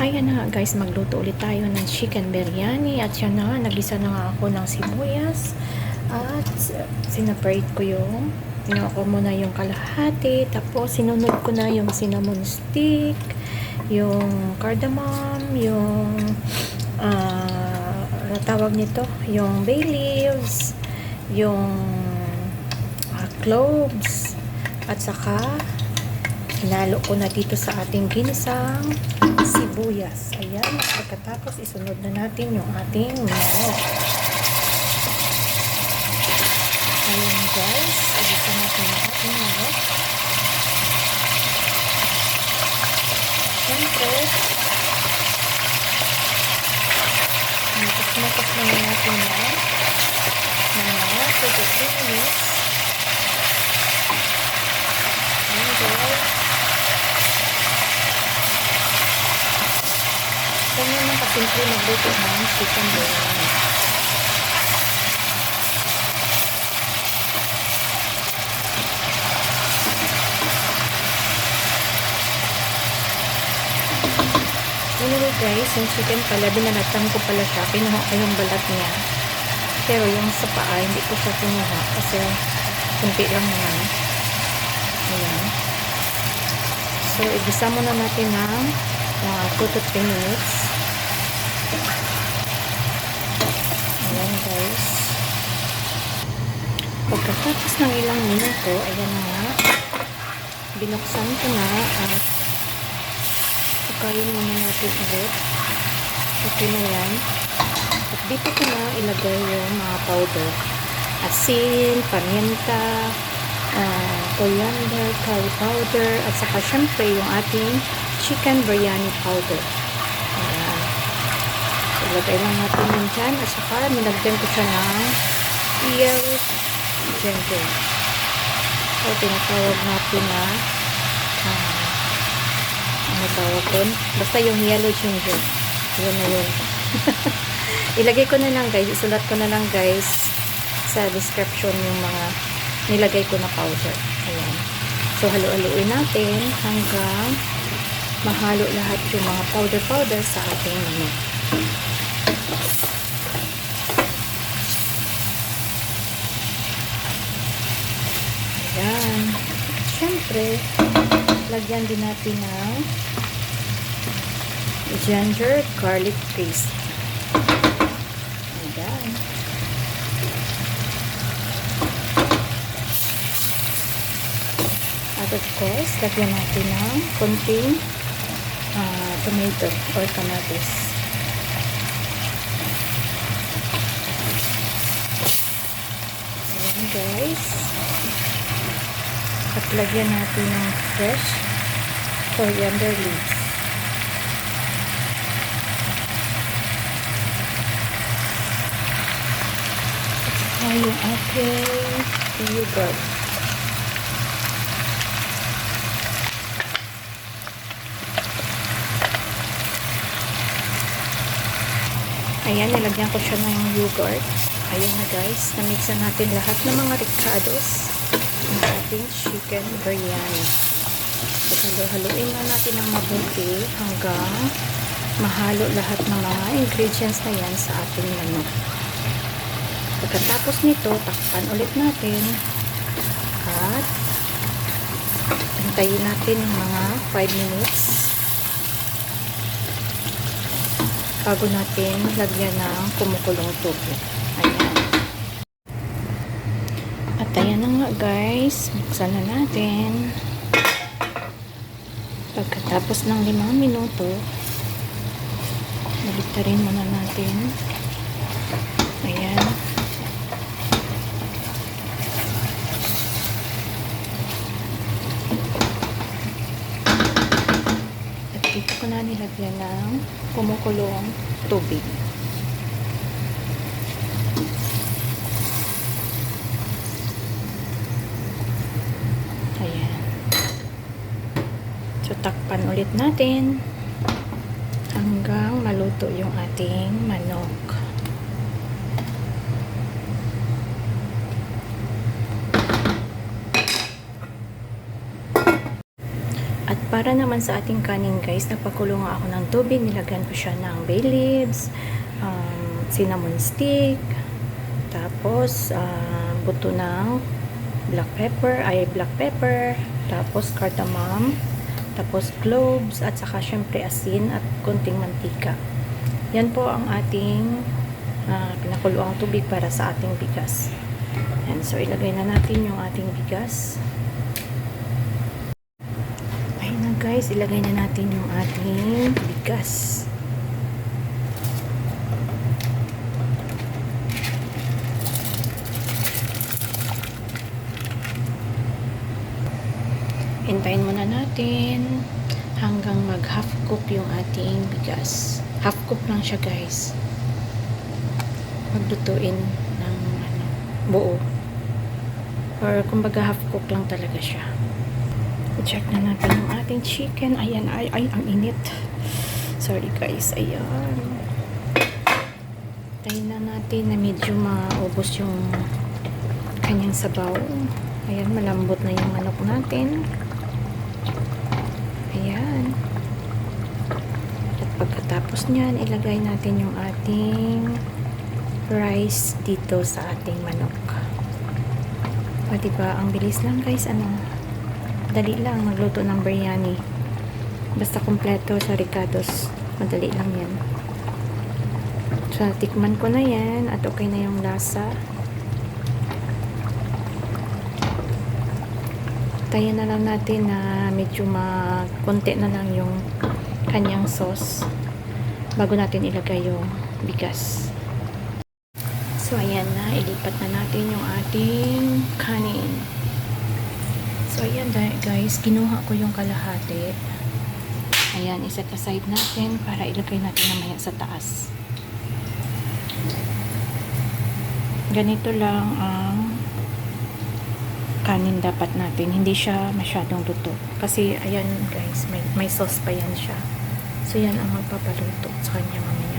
Ayan na guys, magluto ulit tayo ng chicken biryani. At yan na nagisa na nga ako ng sibuyas. At sinaparate ko yung Ginawa ko muna yung kalahati, tapos sinunod ko na yung cinnamon stick, yung cardamom, yung ah ano tawag nito, yung bay leaves, yung ah, cloves, at saka hinalo ko na dito sa ating ginisang sibuyas. Ayan, at pagkatapos isunod na natin yung ating manok. Ayan guys, igisa natin ang ating manok. Siyempre, natos-natos na natin na ng mga 2 to 3 minutes. Ayan guys. Ganyan lang kasimple magluto ng chicken biryani. Anyway guys, yung chicken pala, binalatan ko pala siya. Kinuha ko yung balat niya. Pero yung sa paa, hindi ko siya kinuha kasi kunti lang naman. Ayan. So, igisa muna natin ng mga 2 to 3 minutes. Ayan guys. Pagkatapos ng ilang minuto, ayan na nga. Binuksan ko na at Pagkain muna natin ulit. Okay na yan. At dito ko na ilagay yung mga powder. Asin, paminta, uh, coriander, curry powder, at saka syempre yung ating chicken biryani powder. Ayan. Ilagay lang natin yun dyan. At saka nilagyan ko siya ng yellow ginger. So, tinatawag natin na uh, ano tawag doon? Basta yung yellow ginger. Yun na yun. Ilagay ko na lang guys. Isulat ko na lang guys sa description yung mga nilagay ko na powder. Ayan. So, halo-haloin natin hanggang mahalo lahat yung mga powder-powder sa ating manok. Ayan. Siyempre, lagyan din natin ng ginger garlic paste. Ayan. At of course, lagyan natin ng konting uh, tomato or. Ayan guys. At lagyan natin ng fresh coriander leaves. At yung ating yogurt. Ayan, nilagyan ko siya ng yogurt. Ayan na guys, namix na natin lahat ng mga ricados ating chicken biryani. So, halo-haloin na natin ng mabuti hanggang mahalo lahat ng mga ingredients na yan sa ating manok. Pagkatapos nito, takpan ulit natin at hintayin natin mga 5 minutes bago natin lagyan ng kumukulong tubig. Ayan. At ayan na nga guys, buksan na natin. Pagkatapos ng limang minuto, baliktarin muna natin. Ayan. At dito ko na nilagyan ng kumukulong tubig. Ayan. So, takpan ulit natin hanggang maluto yung ating manok. At para naman sa ating kanin guys, nagpakulo nga ako ng tubig, nilagyan ko siya ng bay leaves, um, cinnamon stick, tapos uh, buto ng black pepper, ay black pepper, tapos cardamom, tapos cloves, at saka syempre asin at konting mantika. Yan po ang ating uh, pinakuluang tubig para sa ating bigas. And so ilagay na natin yung ating bigas. Ayun na guys, ilagay na natin yung ating bigas. Hintayin muna natin hanggang mag half cook yung ating bigas. Half cook lang siya guys. Maglutuin ng ano, buo. Or kumbaga half cook lang talaga siya. I-check na natin yung ating chicken. Ayan, ay, ay, ang init. Sorry guys, ayan. Tayo na natin na medyo maubos yung kanyang sabaw. Ayan, malambot na yung manok natin. Ayan. At pagkatapos niyan, ilagay natin yung ating rice dito sa ating manok. O, diba? Ang bilis lang guys, ano? Dali lang magluto ng biryani. Basta kompleto sa ricados. Madali lang yan. So, tikman ko na yan at okay na yung lasa. Tayo na lang natin na medyo makunti na lang yung kanyang sauce bago natin ilagay yung bigas. So, ayan na. Ilipat na natin yung ating kanin. So, ayan guys. Kinuha ko yung kalahati. Ayan, iset aside natin para ilagay natin mamaya sa taas. Ganito lang ang kanin dapat natin. Hindi siya masyadong luto. Kasi, ayan guys, may, may sauce pa yan siya. So, yan ang magpapaluto sa kanya mamaya.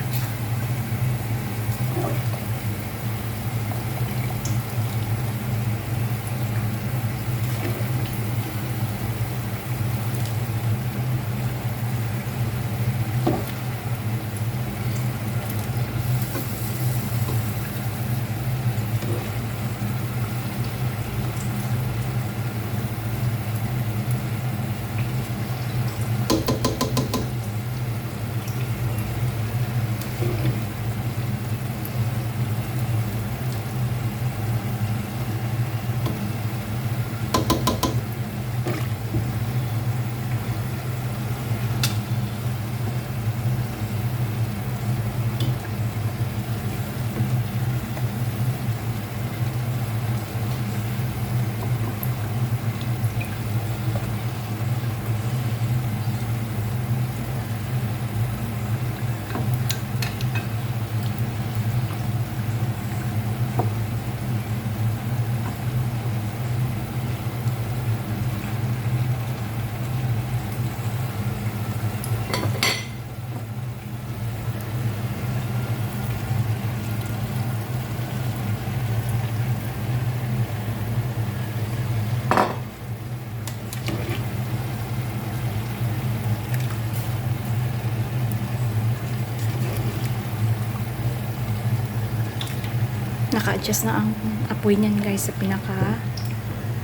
Naka-adjust na ang apoy niyan guys sa pinaka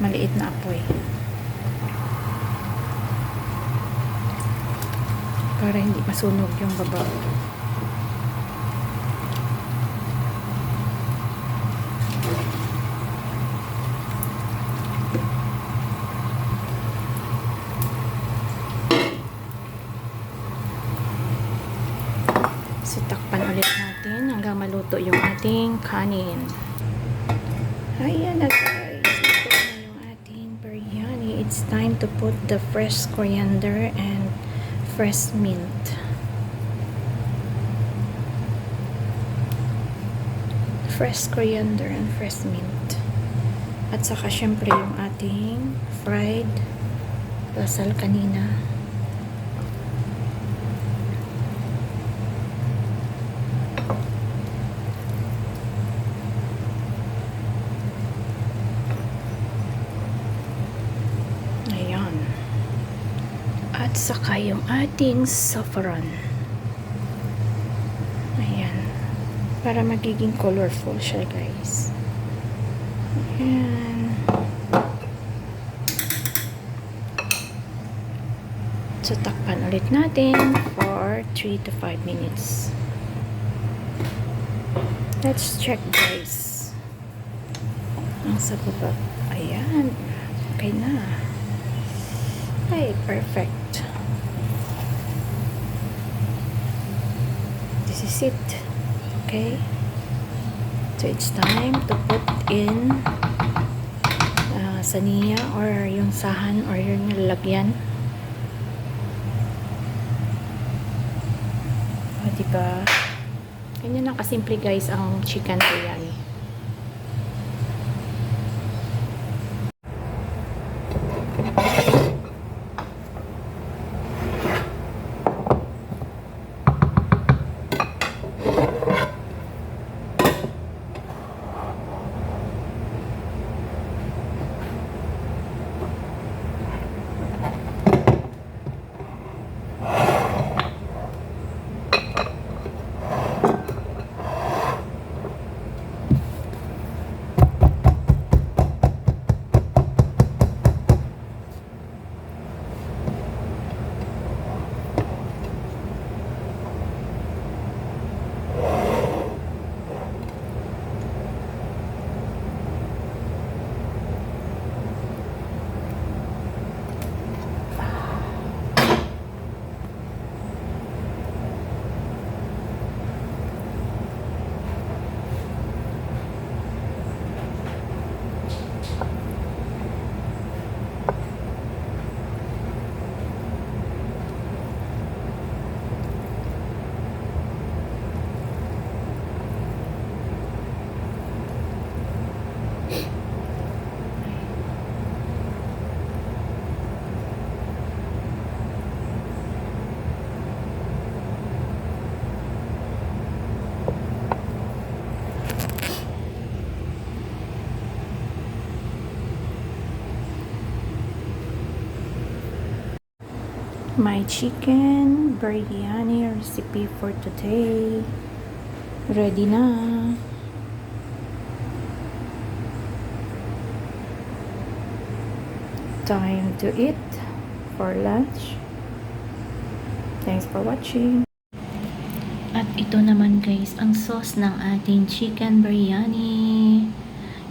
maliit na apoy. Para hindi masunog yung baba So, takpan ulit natin hanggang maluto yung ating kanin. Ayan na guys. Ito na yung ating biryani. It's time to put the fresh coriander and fresh mint. Fresh coriander and fresh mint. At saka syempre yung ating fried lasal kanina. Saka yung ating saffron. Ayan. Para magiging colorful siya, guys. Ayan. So, takpan ulit natin for 3 to 5 minutes. Let's check, guys. Ang sa baba. Ayan. Okay na. Ay, perfect. This is it. Okay? So, it's time to put in uh, saniya or yung sahan or yung lalagyan. O, diba? Ganyan lang kasimple guys ang chicken biryani. My chicken biryani recipe for today. Ready na. Time to eat for lunch. Thanks for watching. At ito naman guys, ang sauce ng ating chicken biryani.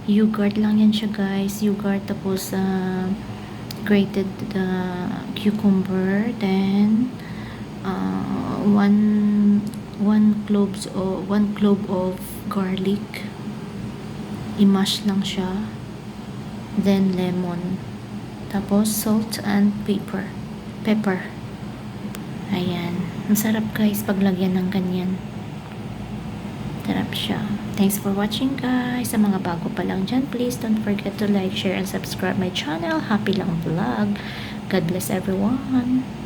Yogurt lang yan siya guys. Yogurt tapos uh, grated the cucumber then uh, one one cloves o one clove of garlic. I-mash lang siya. Then lemon. Tapos salt and pepper pepper. Ayan. Ang sarap guys paglagyan ng ganyan sarap siya Thanks for watching guys. Sa mga bago pa lang dyan, please don't forget to like, share, and subscribe my channel. Happy lang vlog. God bless everyone.